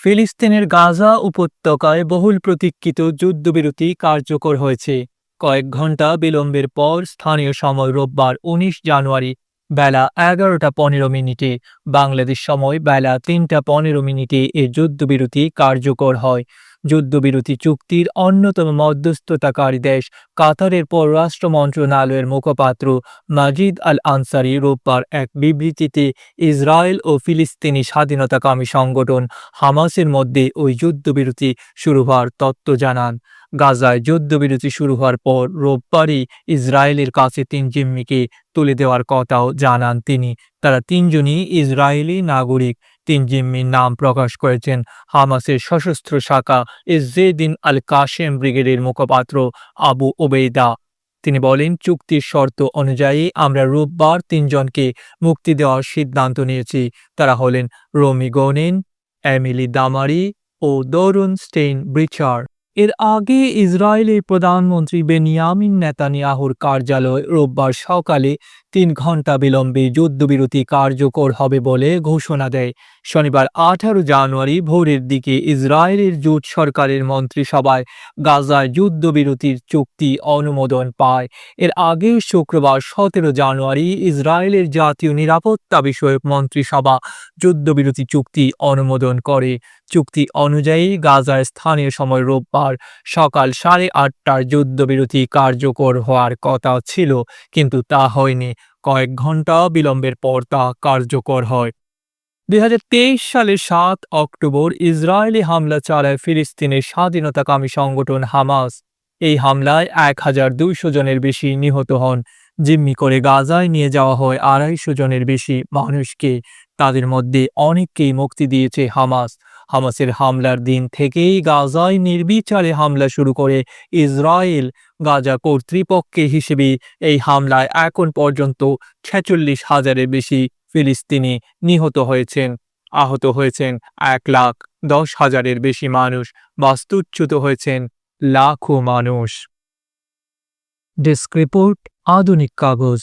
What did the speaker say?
ফিলিস্তিনের গাজা উপত্যকায় বহুল প্রতীক্ষিত যুদ্ধবিরতি কার্যকর হয়েছে। কয়েক ঘণ্টা বিলম্বের পর স্থানীয় সময় রোববার উনিশ জানুয়ারি বেলা এগারোটা পনেরো মিনিটে। বাংলাদেশ সময় বেলা তিনটা পনেরো মিনিটে এ যুদ্ধবিরতি কার্যকর হয়। যুদ্ধবিরতি চুক্তির অন্যতম মধ্যস্থতাকারী দেশ কাতারের পররাষ্ট্র মন্ত্রণালয়ের মুখপাত্র মাজিদ আল আনসারি রোববার এক বিবৃতিতে ইসরায়েল ও ফিলিস্তিনি স্বাধীনতাকামী সংগঠন হামাসের মধ্যে ওই যুদ্ধবিরতি শুরু হওয়ার তত্ত্ব জানান। গাজায় যুদ্ধবিরতি শুরু হওয়ার পর রোববারই ইসরায়েলের কাছে তিন জিম্মিকে তুলে দেওয়ার কথাও জানান তিনি। তারা তিনজনই ইসরায়েলি নাগরিক। তিন জিম্মির নাম প্রকাশ করেছেন হামাসের সশস্ত্র শাখা ইজ্জেদিন আল কাশেম ব্রিগেডের মুখপাত্র আবু ওবেদা তিনি বলেন, চুক্তির শর্ত অনুযায়ী আমরা রোববার তিনজনকে মুক্তি দেওয়ার সিদ্ধান্ত নিয়েছি। তারা হলেন রোমি গোনেন, এমিলি দামারি ও দরুন স্টেইন ব্রিচার। এর আগে ইসরায়েলের প্রধানমন্ত্রী বেনিয়ামিন নেতানিয়াহুর কার্যালয় রোববার সকালে তিন ঘণ্টা বিলম্বে যুদ্ধবিরতি কার্যকর হবে বলে ঘোষণা দেয়। শনিবার আঠারো জানুয়ারি ভোরের দিকে ইসরায়েলের জোট সরকারের মন্ত্রিসভায় গাজায় যুদ্ধবিরতির চুক্তি অনুমোদন পায়। এর আগে শুক্রবার সতেরো জানুয়ারি ইসরায়েলের জাতীয় নিরাপত্তা বিষয়ক মন্ত্রিসভা যুদ্ধবিরতি চুক্তি অনুমোদন করে। চুক্তি অনুযায়ী গাজায় স্থানীয় সময় রোববার সকাল সাড়ে আটটার যুদ্ধবিরতি কার্যকর হওয়ার কথা ছিল, কিন্তু তা হয়নি। কয়েক ঘণ্টা বিলম্বের পর তা কার্যকর হয়। দুই সালের সাত অক্টোবর ইসরায়েলি হামলা চালায় ফিলিস্তিনের স্বাধীনতাকামী সংগঠন হামাস। এই হামলায় এক হাজার দুইশো জনের বেশি নিহত হন। জিম্মি করে গাজায় নিয়ে যাওয়া হয় আড়াইশো জনের বেশি মানুষকে। তাদের মধ্যে অনেককেই মুক্তি দিয়েছে হামাস। হামাসের হামলার দিন থেকেই গাজায় নির্বিচারে হামলা শুরু করে ইসরায়েল। গাজা কর্তৃপক্ষের হিসেবে এই হামলায় এখন পর্যন্ত ছেচল্লিশ হাজারের বেশি ফিলিস্তিনি নিহত হয়েছেন। আহত হয়েছেন এক লাখ দশ হাজারের বেশি মানুষ, বাস্তুচ্যুত হয়েছেন লাখো মানুষ। ডেস্ক রিপোর্ট, আধুনিক কাগজ।